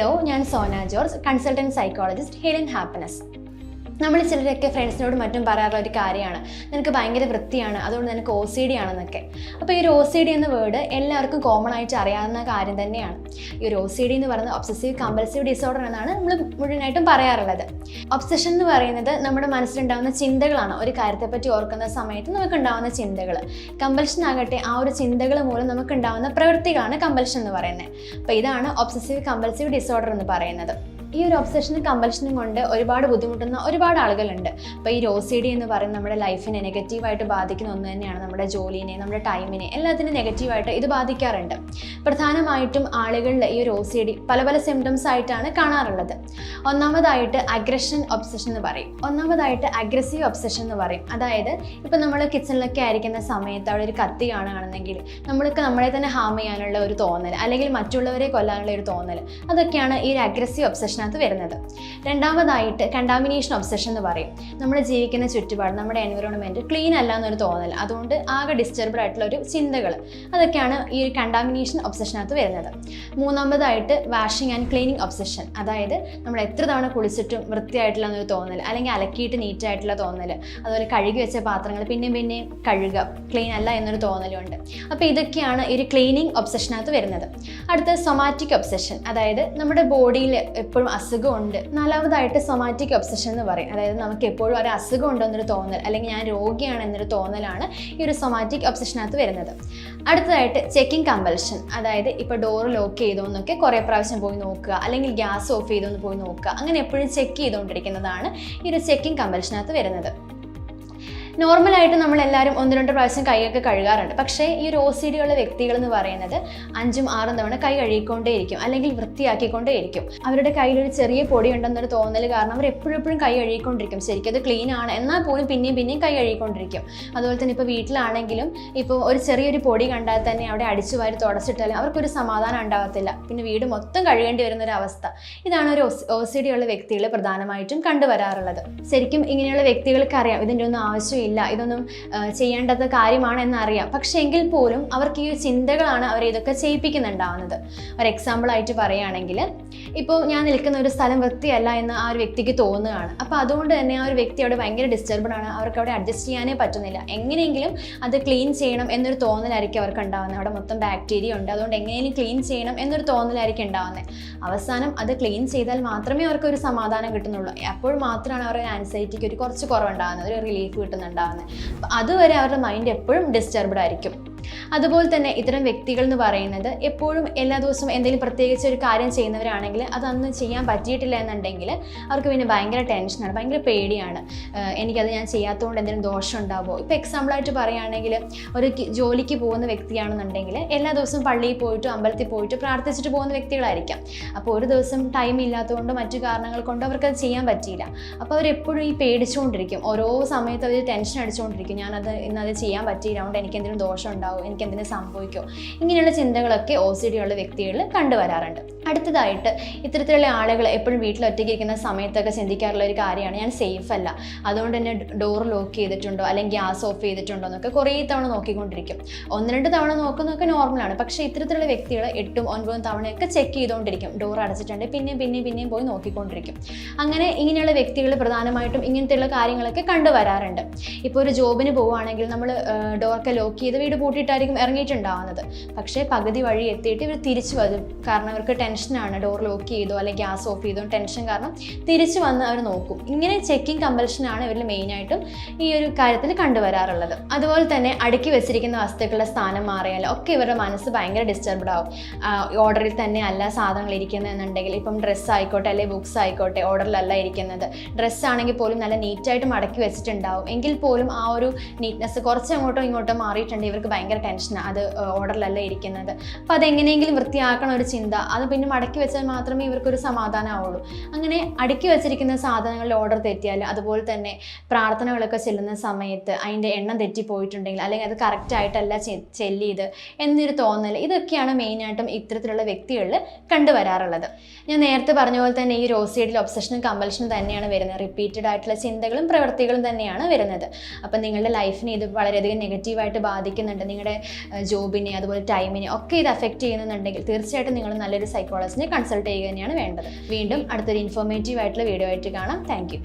Hello ഞാൻ Sona George consultant psychologist and happiness നമ്മൾ ചിലരൊക്കെ ഫ്രണ്ട്സിനോട് മറ്റും പറയാറുള്ള ഒരു കാര്യമാണ്. നിനക്ക് ഭയങ്കര വൃത്തിയാണ് അതുകൊണ്ട് നിനക്ക് ഒ സി ഡി ആണെന്നൊക്കെ. അപ്പോൾ ഈ ഒരു ഒ സി ഡി എന്ന വേർഡ് എല്ലാവർക്കും കോമൺ ആയിട്ട് അറിയാവുന്ന കാര്യം തന്നെയാണ്. ഈ ഒരു ഒ സി ഡി എന്ന് പറയുന്നത് ഒബ്സസീവ് കമ്പൽസീവ് ഡിസോർഡർ എന്നാണ് നമ്മൾ മുഴുവനായിട്ടും പറയാറുള്ളത്. ഒബ്സഷൻ എന്ന് പറയുന്നത് നമ്മുടെ മനസ്സിലുണ്ടാകുന്ന ചിന്തകളാണ്. ഒരു കാര്യത്തെപ്പറ്റി ഓർക്കുന്ന സമയത്ത് നമുക്കുണ്ടാകുന്ന ചിന്തകൾ. കമ്പൽഷൻ ആകട്ടെ ആ ഒരു ചിന്തകൾ മൂലം നമുക്കുണ്ടാകുന്ന പ്രവൃത്തികളാണ് കമ്പൽഷൻ എന്ന് പറയുന്നത്. അപ്പോൾ ഇതാണ് ഒബ്സസീവ് കമ്പൽസീവ് ഡിസോർഡർ എന്ന് പറയുന്നത്. ഈ ഒരു ഒബ്സഷനും കമ്പൽഷനും കൊണ്ട് ഒരുപാട് ബുദ്ധിമുട്ടുന്ന ഒരുപാട് ആളുകളുണ്ട്. അപ്പോൾ ഈ റോസിഡി എന്ന് പറയുന്നത് നമ്മുടെ ലൈഫിനെ നെഗറ്റീവായിട്ട് ബാധിക്കുന്ന ഒന്ന് തന്നെയാണ് നമ്മുടെ ജോലിനെ നമ്മുടെ ടൈമിനെ എല്ലാത്തിനും നെഗറ്റീവായിട്ട് ഇത് ബാധിക്കാറുണ്ട്. പ്രധാനമായിട്ടും ആളുകളിൽ ഈ ഒരു OCD പല പല സിംറ്റംസ് ആയിട്ടാണ് കാണാറുള്ളത്. ഒന്നാമതായിട്ട് അഗ്രഷൻ ഒബ്സഷൻ എന്ന് പറയും. ഒന്നാമതായിട്ട് അഗ്രസീവ് ഒബ്സഷൻ എന്ന് പറയും. അതായത് ഇപ്പം നമ്മൾ കിച്ചണിലൊക്കെ ആയിരിക്കുന്ന സമയത്ത് അവിടെ ഒരു കത്തി കാണുകയാണെന്നെങ്കിൽ നമ്മൾക്ക് നമ്മളെ തന്നെ ഹാം ചെയ്യാനുള്ള ഒരു തോന്നൽ അല്ലെങ്കിൽ മറ്റുള്ളവരെ കൊല്ലാനുള്ള ഒരു തോന്നൽ അതൊക്കെയാണ് ഈ ഒരു അഗ്രസീവ് ഒബ്സഷനകത്ത് വരുന്നത്. രണ്ടാമതായിട്ട് കണ്ടാമിനേഷൻ ഒബ്സഷൻ എന്ന് പറയും. നമ്മൾ ജീവിക്കുന്ന ചുറ്റുപാട് നമ്മുടെ എൻവിറോൺമെന്റ് ക്ലീൻ അല്ല എന്നൊരു തോന്നൽ. അതുകൊണ്ട് ആകെ ഡിസ്റ്റർബ് ആയിട്ടുള്ള ഒരു ചിന്തകൾ അതൊക്കെയാണ് ഈ ഒരു കണ്ടാമിനേഷൻ ഒബ്സഷനകത്ത് വരുന്നത്. മൂന്നാമതായിട്ട് വാഷിംഗ് ആൻഡ് ക്ലീനിങ് ഒബ്സഷൻ അതായത് നമ്മൾ എത്ര തവണ കുളിച്ചിട്ടും വൃത്തിയായിട്ടുള്ള എന്നൊരു തോന്നൽ അല്ലെങ്കിൽ അലക്കിയിട്ട് നീറ്റായിട്ടുള്ള തോന്നൽ അതുപോലെ കഴുകി വെച്ച പാത്രങ്ങൾ പിന്നെയും പിന്നെയും കഴുകുക ക്ലീൻ അല്ല എന്നൊരു തോന്നലുണ്ട്. അപ്പോൾ ഇതൊക്കെയാണ് ഈ ഒരു ക്ലീനിങ് ഒബ്സഷനകത്ത് വരുന്നത്. അടുത്ത സൊമാറ്റിക് ഒബ്സഷൻ അതായത് നമ്മുടെ ബോഡിയിൽ എപ്പോഴും അസുഖമുണ്ട്. നാലാമതായിട്ട് സൊമാറ്റിക് ഒബ്സഷൻ എന്ന് പറയും. അതായത് നമുക്ക് എപ്പോഴും ഒരു അസുഖം ഉണ്ടെന്നൊരു തോന്നൽ അല്ലെങ്കിൽ ഞാൻ രോഗിയാണ് എന്നൊരു തോന്നലാണ് ഈ ഒരു സൊമാറ്റിക് ഒബ്സഷനകത്ത് വരുന്നത്. അടുത്തതായിട്ട് ചെക്കിംഗ് കമ്പൽഷൻ അതായത് ഇപ്പോൾ ഡോർ ലോക്ക് ചെയ്തോ എന്നൊക്കെ കുറേ പ്രാവശ്യം പോയി നോക്കുക അല്ലെങ്കിൽ ഗ്യാസ് ഓഫ് ചെയ്തോ എന്ന് പോയി നോക്കുക. അങ്ങനെ എപ്പോഴും ചെക്ക് ചെയ്തുകൊണ്ടിരിക്കുന്നതാണ് ഈ ഒരു ചെക്കിംഗ് കമ്പൽഷനകത്ത് വരുന്നത്. നോർമലായിട്ട് നമ്മൾ എല്ലാവരും ഒന്ന് രണ്ട് പ്രാവശ്യം കൈയൊക്കെ കഴുകാറുണ്ട്. പക്ഷേ ഈ ഒരു ഒ സി ഡി ഉള്ള വ്യക്തികൾ എന്ന് പറയുന്നത് അഞ്ചും ആറും തവണ കൈ കഴുകിക്കൊണ്ടേയിരിക്കും. അല്ലെങ്കിൽ വൃത്തിയാക്കിക്കൊണ്ടേയിരിക്കും. അവരുടെ കയ്യിലൊരു ചെറിയ പൊടി ഉണ്ടെന്നൊരു തോന്നൽ കാരണം അവർ എപ്പോഴും എപ്പോഴും കൈ കഴുകിക്കൊണ്ടിരിക്കും. ശരിക്കും അത് ക്ലീൻ ആണ്. എന്നാൽ പോലും പിന്നെയും പിന്നെയും കൈ കഴുകിക്കൊണ്ടിരിക്കും. അതുപോലെ തന്നെ ഇപ്പോൾ വീട്ടിലാണെങ്കിലും ഇപ്പോൾ ഒരു ചെറിയൊരു പൊടി കണ്ടാൽ തന്നെ അവിടെ അടിച്ചു വാരി തുടച്ചിട്ടാലും അവർക്കൊരു സമാധാനം ഉണ്ടാവത്തില്ല. പിന്നെ വീട് മൊത്തം കഴുകേണ്ടി വരുന്ന ഒരു അവസ്ഥ. ഇതാണ് ഒരു ഒ സി ഡി ഉള്ള വ്യക്തികൾ പ്രധാനമായിട്ടും കണ്ടുവരാറുള്ളത്. ശരിക്കും ഇങ്ങനെയുള്ള വ്യക്തികൾക്ക് അറിയാം ഇതിന്റെ ഒന്നും ആവശ്യമില്ല. ഇതൊന്നും ആ, ചെയ്യേണ്ടത് കാര്യമാണ് അറിയാം പക്ഷെ എങ്കിൽ പോലും അവർക്ക് ഈ ചിന്തകളാണ് അവരെ ഇതൊക്കെ ചെയ്യിപ്പിക്കുന്നുണ്ടാവുന്നത്. ഒരു എക്സാമ്പിൾ ആയിട്ട് പറയുകയാണെങ്കിൽ ഇപ്പോൾ ഞാൻ നിൽക്കുന്ന ഒരു സ്ഥലം വൃത്തിയല്ല എന്ന് ആ ഒരു വ്യക്തിക്ക് തോന്നുകയാണ്. അപ്പോൾ അതുകൊണ്ട് തന്നെ ആ ഒരു വ്യക്തി അവിടെ ഭയങ്കര ഡിസ്റ്റർബ്ഡ് ആണ്. അവർക്ക് അവിടെ അഡ്ജസ്റ്റ് ചെയ്യാനേ പറ്റുന്നില്ല. എങ്ങനെയെങ്കിലും അത് ക്ലീൻ ചെയ്യണം എന്നൊരു തോന്നലായിരിക്കും അവർക്ക് ഉണ്ടാവുന്നത്. അവിടെ മൊത്തം ബാക്ടീരിയ ഉണ്ട്. അതുകൊണ്ട് എങ്ങനെയും ക്ലീൻ ചെയ്യണം എന്നൊരു തോന്നലായിരിക്കും ഉണ്ടാവുന്നത്. അവസാനം അത് ക്ലീൻ ചെയ്താൽ മാത്രമേ അവർക്ക് ഒരു സമാധാനം കിട്ടുന്നുള്ളൂ. അപ്പോൾ മാത്രമാണ് അവരുടെ ആൻസൈറ്റിക്ക് ഒരു കുറച്ച് കുറവുണ്ടാകുന്നത് ഒരു റിലീഫ് കിട്ടുന്നുണ്ടാകുന്നത് അപ്പോൾ അതുവരെ അവരുടെ മൈൻഡ് എപ്പോഴും ഡിസ്റ്റർബ്ഡ് ആയിരിക്കും. അതുപോലെ തന്നെ ഇത്തരം വ്യക്തികൾ എന്ന് പറയുന്നത് എപ്പോഴും എല്ലാ ദിവസവും എന്തെങ്കിലും പ്രത്യേകിച്ച് ഒരു കാര്യം ചെയ്യുന്നവരാണെങ്കിൽ അതൊന്നും ചെയ്യാൻ പറ്റിയിട്ടില്ല എന്നുണ്ടെങ്കിൽ അവർക്ക് പിന്നെ ഭയങ്കര ടെൻഷനാണ് ഭയങ്കര പേടിയാണ്. എനിക്കത് ഞാൻ ചെയ്യാത്തതുകൊണ്ട് എന്തെങ്കിലും ദോഷം ഉണ്ടാവുമോ? ഇപ്പോൾ എക്സാമ്പിളായിട്ട് പറയുകയാണെങ്കിൽ ഒരു ജോലിക്ക് പോകുന്ന വ്യക്തിയാണെന്നുണ്ടെങ്കിൽ എല്ലാ ദിവസവും പള്ളിയിൽ പോയിട്ട് അമ്പലത്തിൽ പോയിട്ട് പ്രാർത്ഥിച്ചിട്ട് പോകുന്ന വ്യക്തികളായിരിക്കാം. അപ്പോൾ ഒരു ദിവസം ടൈം ഇല്ലാത്തതുകൊണ്ട് മറ്റു കാരണങ്ങൾ കൊണ്ട് അവർക്കത് ചെയ്യാൻ പറ്റിയില്ല. അപ്പോൾ അവരെപ്പോഴും ഈ പേടിച്ചുകൊണ്ടിരിക്കും. ഓരോ സമയത്ത് അവർ ടെൻഷൻ അടിച്ചുകൊണ്ടിരിക്കും. ഞാനത് ഇന്നത് ചെയ്യാൻ പറ്റിയില്ല അതുകൊണ്ട് എനിക്ക് എന്തെങ്കിലും ദോഷം ഉണ്ടാവും എനിക്ക് എന്തെങ്കിലും സംഭവിക്കുമോ ഇങ്ങനെയുള്ള ചിന്തകളൊക്കെ ഒ സി ഡി ഉള്ള വ്യക്തികളിൽ കണ്ടുവരാറുണ്ട്. അടുത്തതായിട്ട് ഇത്തരത്തിലുള്ള ആളുകൾ എപ്പോഴും വീട്ടിൽ ഒറ്റയ്ക്ക് ഇരിക്കുന്ന സമയത്തൊക്കെ ചിന്തിക്കാറുള്ള ഒരു കാര്യമാണ് ഞാൻ സേഫ് അല്ല. അതുകൊണ്ട് തന്നെ ഡോർ ലോക്ക് ചെയ്തിട്ടുണ്ടോ? അല്ലെങ്കിൽ ഗ്യാസ് ഓഫ് ചെയ്തിട്ടുണ്ടോ എന്നൊക്കെ കുറേ തവണ നോക്കിക്കൊണ്ടിരിക്കും. ഒന്ന് രണ്ട് തവണ നോക്കുന്നൊക്കെ നോർമലാണ് പക്ഷേ ഇത്തരത്തിലുള്ള വ്യക്തികൾ എട്ടും ഒൻപതും തവണയൊക്കെ ചെക്ക് ചെയ്തുകൊണ്ടിരിക്കും. ഡോർ അടച്ചിട്ടുണ്ട്. പിന്നെയും പിന്നെയും പിന്നെയും പോയി നോക്കിക്കൊണ്ടിരിക്കും. അങ്ങനെ ഇങ്ങനെയുള്ള വ്യക്തികൾ പ്രധാനമായിട്ടും ഇങ്ങനത്തെയുള്ള കാര്യങ്ങളൊക്കെ കണ്ടുവരാറുണ്ട്. ഇപ്പോൾ ഒരു ജോബിന് പോവുകയാണെങ്കിൽ നമ്മൾ ഡോറൊക്കെ ലോക്ക് ചെയ്ത് വീട് പൂട്ടിയിട്ടായിരിക്കും ഇറങ്ങിയിട്ടുണ്ടാവുന്നത്. പക്ഷേ പകുതി വഴി എത്തിയിട്ട് ഇവർ തിരിച്ചു വരും. കാരണം അവർക്ക് ടെൻഷനാണ്. ഡോർ ലോക്ക് ചെയ്തോ അല്ലെങ്കിൽ ഗ്യാസ് ഓഫ് ചെയ്തോ ടെൻഷൻ കാരണം തിരിച്ചു വന്ന് അവർ നോക്കും. ഇങ്ങനെ ചെക്കിംഗ് കമ്പൽഷനാണ് ഇവരിൽ മെയിനായിട്ടും ഈ ഒരു കാര്യത്തിൽ കണ്ടുവരാറുള്ളത്. അതുപോലെ തന്നെ അടുക്കി വെച്ചിരിക്കുന്ന വസ്തുക്കളുടെ സ്ഥാനം മാറിയാൽ ഒക്കെ ഇവരുടെ മനസ്സ് ഭയങ്കര ഡിസ്റ്റർബ്ഡ് ആവും. ഓർഡറിൽ തന്നെ അല്ല സാധനങ്ങൾ ഇരിക്കുന്നതെന്നുണ്ടെങ്കിൽ ഇപ്പം ഡ്രസ്സ് ആയിക്കോട്ടെ അല്ലെങ്കിൽ ബുക്സ് ആയിക്കോട്ടെ ഓർഡറിലല്ല ഇരിക്കുന്നത്. ഡ്രസ്സ് ആണെങ്കിൽ പോലും നല്ല നീറ്റായിട്ട് മടക്കി വെച്ചിട്ടുണ്ടാവും. എങ്കിൽ പോലും ആ ഒരു നീറ്റ്നെസ് കുറച്ച് അങ്ങോട്ടോ ഇങ്ങോട്ടോ മാറിയിട്ടുണ്ട്. ഇവർക്ക് ഭയങ്കര ടെൻഷനാണ് അത് ഓർഡറിലല്ല ഇരിക്കുന്നത്. അപ്പോൾ അതെങ്ങനെയെങ്കിലും വൃത്തിയാക്കണ ഒരു ചിന്ത. അത് പിന്നെ മടക്കി വെച്ചാൽ മാത്രമേ ഇവർക്കൊരു സമാധാനമാവുള്ളൂ അങ്ങനെ അടുക്കി വെച്ചിരിക്കുന്ന സാധനങ്ങളിൽ ഓർഡർ തെറ്റിയാൽ അതുപോലെ തന്നെ പ്രാർത്ഥനകളൊക്കെ ചെല്ലുന്ന സമയത്ത് അതിന്റെ എണ്ണം തെറ്റിപ്പോയിട്ടുണ്ടെങ്കിൽ അല്ലെങ്കിൽ അത് കറക്റ്റായിട്ടല്ല ചെല്ലിയത് എന്നൊരു തോന്നൽ ഇതൊക്കെയാണ് മെയിനായിട്ടും ഇത്തരത്തിലുള്ള വ്യക്തികളിൽ കണ്ടുവരാറുള്ളത്. ഞാൻ നേരത്തെ പറഞ്ഞ പോലെ തന്നെ ഈ റോസിയഡിൽ ഒബ്സഷനും കമ്പൽഷനും തന്നെയാണ് വരുന്നത്. റിപ്പീറ്റഡ് ആയിട്ടുള്ള ചിന്തകളും പ്രവൃത്തികളും തന്നെയാണ് വരുന്നത്. അപ്പം നിങ്ങളുടെ ലൈഫിനെ ഇത് വളരെയധികം നെഗറ്റീവായിട്ട് ബാധിക്കുന്നുണ്ട്. നിങ്ങളുടെ ജോബിനെ അതുപോലെ ടൈമിനെ ഒക്കെ ഇത് അഫക്റ്റ് ചെയ്യുന്നുണ്ടെങ്കിൽ തീർച്ചയായിട്ടും നിങ്ങൾ നല്ലൊരു സൈക്കോളജിനെ കൺസൾട്ട് ചെയ്യുക തന്നെയാണ് വേണ്ടത്. വീണ്ടും അടുത്തൊരു ഇൻഫോർമേറ്റീവ് ആയിട്ടുള്ള വീഡിയോ ആയിട്ട് കാണാം. താങ്ക്